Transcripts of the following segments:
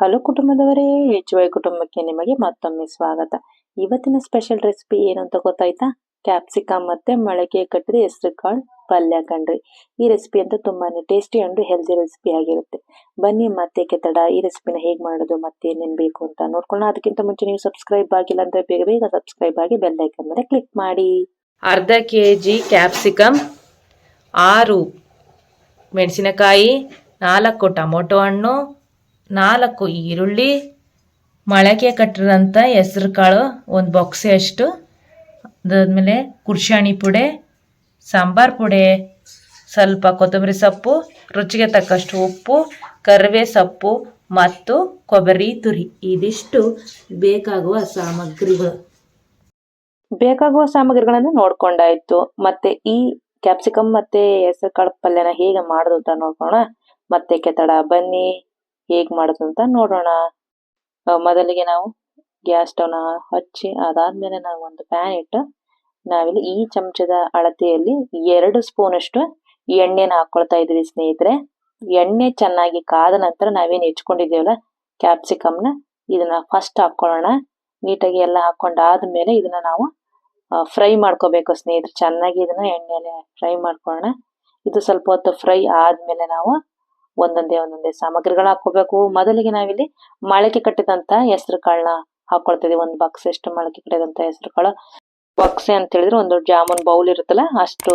Hello ಕುಟುಂಬದವರೇ H Y ಕುಟುಂಬಕ್ಕೆ ನಿಮಗೆ ಮತ್ತೊಮ್ಮೆ ಸ್ವಾಗತ. ಇವತ್ತಿನ ಸ್ಪೆಷಲ್ ರೆಸಿಪಿ ಏನು ಅಂತ ಗೊತ್ತಾಯ್ತಾ? ಕ್ಯಾಪ್ಸಿಕಮ್ ಮತ್ತೆ ಮೊಳಕೆ ಕಟ್ಟಿದ ಹೆಸರು ಕಾಳು ಪಲ್ಯ ಕಣ್ರಿ ಈ ರೆಸಿಪಿ ಅಂತ ತುಂಬಾನೇ ಟೇಸ್ಟಿ ಅಂಡ್ ಹೆಲ್ದಿ ರೆಸಿಪಿ ಆಗಿರುತ್ತೆ. ಬನ್ನಿ, ಮತ್ತೆ ಕೆತ್ತಡ. ಈ ರೆಸಿಪಿನ ಹೇಗೆ ಮಾಡೋದು, ಮತ್ತೆ ಏನೇನು ಬೇಕು ಅಂತ ನೋಡ್ಕೊಳ್ಳೋಣ. ಅದಕ್ಕಿಂತ ಮುಂಚೆ ನೀವು ಸಬ್ಸ್ಕ್ರೈಬ್ ಆಗಿಲ್ಲ ಅಂದ್ರೆ ಬೇಗ ಬೇಗ ಸಬ್ಸ್ಕ್ರೈಬ್ ಆಗಿ ಬೆಲ್ ಐಕನ್ ಮೇಲೆ ಕ್ಲಿಕ್ ಮಾಡಿ. ಅರ್ಧ ಕೆ ಜಿ ಕ್ಯಾಪ್ಸಿಕಮ್ ಆರು ಮೆಣಸಿನಕಾಯಿ, ನಾಲ್ಕು ಟೊಮೊಟೊ ಹಣ್ಣು ನಾಲ್ಕು ಈರುಳ್ಳಿ, ಮೊಳಕೆ ಕಟ್ಟಿರೋಂಥ ಹೆಸ್ರು ಕಾಳು, ಒಂದು ಬಾಕ್ಸೆ ಅಷ್ಟು. ಅದಾದಮೇಲೆ ಕುರ್ಶಾಣಿ ಪುಡೆ, ಸಾಂಬಾರು ಪುಡೆ, ಸ್ವಲ್ಪ ಕೊತ್ತಂಬರಿ ಸೊಪ್ಪು, ರುಚಿಗೆ ತಕ್ಕಷ್ಟು ಉಪ್ಪು, ಕರಿವೆ ಸೊಪ್ಪು ಮತ್ತು ಕೊಬ್ಬರಿ ತುರಿ. ಇದಿಷ್ಟು ಬೇಕಾಗುವ ಸಾಮಗ್ರಿಗಳು. ಬೇಕಾಗುವ ಸಾಮಗ್ರಿಗಳನ್ನು ನೋಡ್ಕೊಂಡಾಯ್ತು. ಮತ್ತೆ ಈ ಕ್ಯಾಪ್ಸಿಕಮ್ ಮತ್ತೆ ಹೆಸರು ಕಾಳು ಪಲ್ಯನ ಹೇಗೆ ಮಾಡೋದು ಅಂತ ನೋಡ್ಕೋಣ ಮತ್ತೆ ಕೆತ್ತಡ ಬನ್ನಿ. ಹೇಗ್ ಮಾಡೋದು ಅಂತ ನೋಡೋಣ. ಮೊದಲಿಗೆ ನಾವು ಗ್ಯಾಸ್ ಸ್ಟವ್ನ ಹಚ್ಚಿ, ಅದಾದ್ಮೇಲೆ ನಾವು ಒಂದು ಪ್ಯಾನ್ ಇಟ್ಟು, ನಾವಿಲ್ಲಿ ಈ ಚಮಚದ ಅಳತೆಯಲ್ಲಿ ಎರಡು ಸ್ಪೂನ್ ಅಷ್ಟು ಎಣ್ಣೆನ ಹಾಕೊಳ್ತಾ ಇದ್ವಿ ಸ್ನೇಹಿತರೆ. ಎಣ್ಣೆ ಚೆನ್ನಾಗಿ ಕಾದ ನಂತರ ನಾವೇನು ಹೆಚ್ಕೊಂಡಿದ್ದೀವಲ್ಲ ಕ್ಯಾಪ್ಸಿಕಮ್ನ ಇದನ್ನ ಫಸ್ಟ್ ಹಾಕೊಳ್ಳೋಣ. ನೀಟಾಗಿ ಎಲ್ಲ ಹಾಕೊಂಡಾದ್ಮೇಲೆ ಇದನ್ನ ನಾವು ಫ್ರೈ ಮಾಡ್ಕೋಬೇಕು ಸ್ನೇಹಿತರೆ. ಚೆನ್ನಾಗಿ ಇದನ್ನ ಎಣ್ಣೆಲೆ ಫ್ರೈ ಮಾಡ್ಕೊಳ್ಳೋಣ. ಇದು ಸ್ವಲ್ಪ ಹೊತ್ತು ಫ್ರೈ ಆದ್ಮೇಲೆ ನಾವು ಒಂದೊಂದೇ ಒಂದೊಂದೇ ಸಾಮಗ್ರಿಗಳು ಹಾಕೋಬೇಕು ಮೊದಲಿಗೆ ನಾವಿಲ್ಲಿ ಮೊಳಕೆ ಕಟ್ಟಿದಂತ ಹೆಸರು ಕಾಳನ್ನ ಹಾಕೊಳ್ತಾ ಇದೀವಿ. ಒಂದು ಬಾಕ್ಸ್ ಎಷ್ಟು ಮೊಳಕೆ ಕಟ್ಟಿದಂತ ಹೆಸರು ಕಾಳು ಬಾಕ್ಸೆ ಅಂತ ಹೇಳಿದ್ರೆ ಒಂದು ಜಾಮೂನ್ ಬೌಲ್ ಇರುತ್ತಲ್ಲ, ಅಷ್ಟು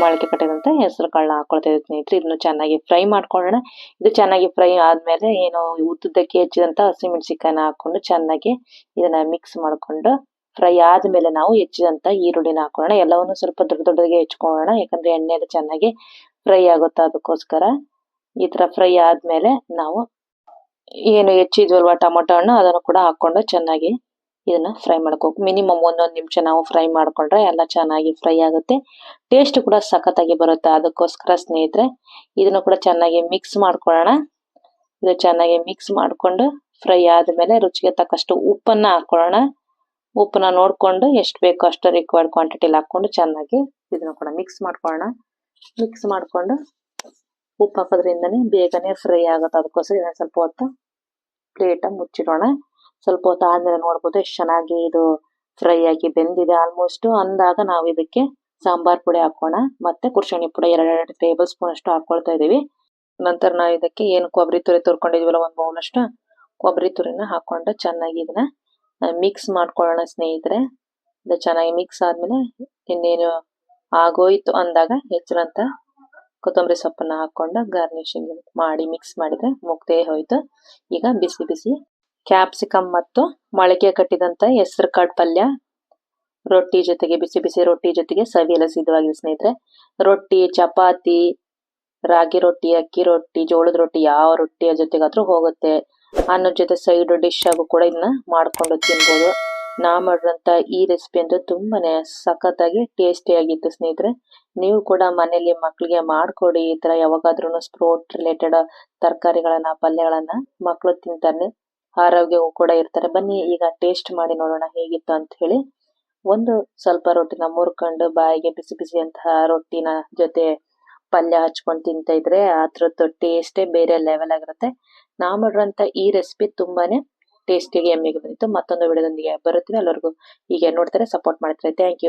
ಮೊಳಕೆ ಕಟ್ಟಿದಂತ ಹೆಸರು ಕಾಳನ್ನ ಹಾಕೊಳ್ತಾ ಇದೀವಿ ಸ್ನೇಹಿತರೆ. ಇದನ್ನು ಚೆನ್ನಾಗಿ ಫ್ರೈ ಮಾಡ್ಕೊಳ್ಳೋಣ. ಇದು ಚೆನ್ನಾಗಿ ಫ್ರೈ ಆದ್ಮೇಲೆ ಏನು ಉದ್ದುದ್ದಕ್ಕೆ ಹೆಚ್ಚಿದಂತ ಹಸಿಮೆಣಸಿಕಾಯನ್ನ ಹಾಕೊಂಡು ಚೆನ್ನಾಗಿ ಇದನ್ನ ಮಿಕ್ಸ್ ಮಾಡ್ಕೊಂಡು ಫ್ರೈ ಆದ್ಮೇಲೆ ನಾವು ಹೆಚ್ಚಿದಂತ ಈರುಳ್ಳಿನ ಹಾಕೊಳ್ಳೋಣ. ಎಲ್ಲವನ್ನು ಸ್ವಲ್ಪ ದೊಡ್ಡ ದೊಡ್ಡದಾಗಿ ಹೆಚ್ಕೊಳ್ಳೋಣ. ಯಾಕಂದ್ರೆ ಎಣ್ಣೆಯಲ್ಲಿ ಚೆನ್ನಾಗಿ ಫ್ರೈ ಆಗುತ್ತೆ ಅದಕ್ಕೋಸ್ಕರ. ಈ ತರ ಫ್ರೈ ಆದ್ಮೇಲೆ ನಾವು ಏನು ಹೆಚ್ಚಿದ್ವಲ್ವಾ ಟೊಮೊಟೊ ಹಣ್ಣು, ಅದನ್ನು ಕೂಡ ಹಾಕೊಂಡು ಚೆನ್ನಾಗಿ ಇದನ್ನ ಫ್ರೈ ಮಾಡ್ಕೋಬೇಕು ಮಿನಿಮಮ್ ಒಂದೊಂದು ನಿಮಿಷ ನಾವು ಫ್ರೈ ಮಾಡ್ಕೊಂಡ್ರೆ ಎಲ್ಲ ಚೆನ್ನಾಗಿ ಫ್ರೈ ಆಗುತ್ತೆ. ಟೇಸ್ಟ್ ಕೂಡ ಸಖತ್ತಾಗಿ ಬರುತ್ತೆ. ಅದಕ್ಕೋಸ್ಕರ ಸ್ನೇಹಿತರೆ, ಇದನ್ನು ಕೂಡ ಚೆನ್ನಾಗಿ ಮಿಕ್ಸ್ ಮಾಡ್ಕೊಳ್ಳೋಣ. ಇದು ಚೆನ್ನಾಗಿ ಮಿಕ್ಸ್ ಮಾಡ್ಕೊಂಡು ಫ್ರೈ ಆದಮೇಲೆ ರುಚಿಗೆ ತಕ್ಕಷ್ಟು ಉಪ್ಪನ್ನ ಹಾಕೊಳ್ಳೋಣ ಉಪ್ಪನ್ನ ನೋಡ್ಕೊಂಡು ಎಷ್ಟು ಬೇಕೋ ಅಷ್ಟು ರಿಕ್ವೈರ್ಡ್ ಕ್ವಾಂಟಿಟಿಲಿ ಹಾಕೊಂಡು ಚೆನ್ನಾಗಿ ಇದನ್ನು ಕೂಡ ಮಿಕ್ಸ್ ಮಾಡ್ಕೊಳ್ಳೋಣ. ಮಿಕ್ಸ್ ಮಾಡ್ಕೊಂಡು ಉಪ್ಪು ಹಾಕೋದ್ರಿಂದನೇ ಬೇಗನೆ ಫ್ರೈ ಆಗುತ್ತೆ. ಅದಕ್ಕೋಸ್ಕರ ಇದನ್ನು ಸ್ವಲ್ಪ ಹೊತ್ತು ಪ್ಲೇಟ್ ಮುಚ್ಚಿಡೋಣ. ಸ್ವಲ್ಪ ಹೊತ್ತು ಆದ್ಮೇಲೆ ನೋಡ್ಬೋದು ಎಷ್ಟು ಚೆನ್ನಾಗಿ ಇದು ಫ್ರೈ ಆಗಿ ಬೆಂದಿದೆ ಆಲ್ಮೋಸ್ಟ್ ಅಂದಾಗ ನಾವು ಇದಕ್ಕೆ ಸಾಂಬಾರ್ ಪುಡಿ ಹಾಕೋಣ. ಮತ್ತೆ ಕುರ್ಶಣಿ ಪುಡಿ ಎರಡೆರಡು ಟೇಬಲ್ ಸ್ಪೂನ್ ಅಷ್ಟು ಹಾಕೊಳ್ತಾ ಇದೀವಿ ನಂತರ ನಾವು ಇದಕ್ಕೆ ಏನು ಕೊಬ್ಬರಿ ತುರಿ ತುರ್ಕೊಂಡಿದ್ವಲ್ಲ ಒಂದು ಬೌಲ್ ಅಷ್ಟು, ಕೊಬ್ಬರಿ ತುರಿನ ಹಾಕೊಂಡು ಚೆನ್ನಾಗಿ ಇದನ್ನ ಮಿಕ್ಸ್ ಮಾಡ್ಕೊಳ್ಳೋಣ ಸ್ನೇಹಿತರೆ. ಇದು ಚೆನ್ನಾಗಿ ಮಿಕ್ಸ್ ಆದ್ಮೇಲೆ ಇನ್ನೇನು ಆಗೋಯ್ತು ಅಂದಾಗ ಹೆಚ್ಚಿರಂತ ಕೊತ್ತಂಬರಿ ಸೊಪ್ಪನ್ನ ಹಾಕೊಂಡು ಗಾರ್ನಿಶಿಂಗ್ ಮಾಡಿ ಮಿಕ್ಸ್ ಮಾಡಿದ್ರೆ ಮುಗ್ದೇ ಹೋಯ್ತು. ಈಗ ಬಿಸಿ ಬಿಸಿ ಕ್ಯಾಪ್ಸಿಕಮ್ ಮತ್ತು ಮೊಳಕೆ ಕಟ್ಟಿದಂತ ಹೆಸರು ಕಾಳು ಪಲ್ಯ ರೊಟ್ಟಿ ಜೊತೆಗೆ ಬಿಸಿ ಬಿಸಿ ರೊಟ್ಟಿ ಜೊತೆಗೆ ಸವಿಯೆಲ್ಲ ಸಿದ್ಧವಾಗಿದೆ ಸ್ನೇಹಿತರೆ. ರೊಟ್ಟಿ, ಚಪಾತಿ, ರಾಗಿ ರೊಟ್ಟಿ, ಅಕ್ಕಿ ರೊಟ್ಟಿ, ಜೋಳದ ರೊಟ್ಟಿ ಯಾವ ರೊಟ್ಟಿಯ ಜೊತೆಗಾದ್ರೂ ಹೋಗುತ್ತೆ. ಅನ್ನದ ಜೊತೆ ಸೈಡ್ ಡಿಶ್ ಆಗು ಕೂಡ ಇದನ್ನ ಮಾಡ್ಕೊಂಡು ತಿನ್ಬೋದು. ನಾ ಮಾಡಿರೋಂಥ ಈ ರೆಸಿಪಿ ಅಂತೂ ತುಂಬಾನೇ ಸಖತ್ತಾಗಿ ಟೇಸ್ಟಿ ಆಗಿತ್ತು ಸ್ನೇಹಿತರೆ. ನೀವು ಕೂಡ ಮನೇಲಿ ಮಕ್ಕಳಿಗೆ ಮಾಡ್ಕೊಡಿ, ಈ ತರ ಯಾವಾಗಾದ್ರೂ ಸ್ಪ್ರೋಟ್ ರಿಲೇಟೆಡ್ ತರಕಾರಿಗಳನ್ನ, ಪಲ್ಯಗಳನ್ನ ಮಕ್ಕಳು ತಿಂತಾರೆ. ಆರೋಗ್ಯವೂ ಕೂಡ ಇರ್ತಾರೆ. ಬನ್ನಿ ಈಗ ಟೇಸ್ಟ್ ಮಾಡಿ ನೋಡೋಣ ಹೇಗಿತ್ತು ಅಂತ ಹೇಳಿ. ಒಂದು ಸ್ವಲ್ಪ ರೊಟ್ಟಿನ ಮುರ್ಕೊಂಡು ಬಾಯಿಗೆ ಬಿಸಿ ಬಿಸಿ ಅಂತ ರೊಟ್ಟಿನ ಜೊತೆ ಪಲ್ಯ ಹಚ್ಕೊಂಡು ತಿಂತಾ ಇದ್ರೆ ಅದ್ರದ್ದು ಟೇಸ್ಟೇ ಬೇರೆ ಲೆವೆಲ್ ಆಗಿರುತ್ತೆ. ನಾ ಮಾಡಿರೋಂಥ ಈ ರೆಸಿಪಿ ತುಂಬಾನೇ ಟೇಸ್ಟಿಗೆ ಎಮ್ಮೆಗೆ ಬಂದಿತ್ತು. ಮತ್ತೊಂದು ವಿಡಿಯೋದೊಂದಿಗೆ ಬರುತ್ತೀವಿ. ಅಲ್ಲಿವರೆಗೂ ಹೀಗೆ ನೋಡ್ತಾರೆ ಸಪೋರ್ಟ್ ಮಾಡ್ತಾರೆ. Thank you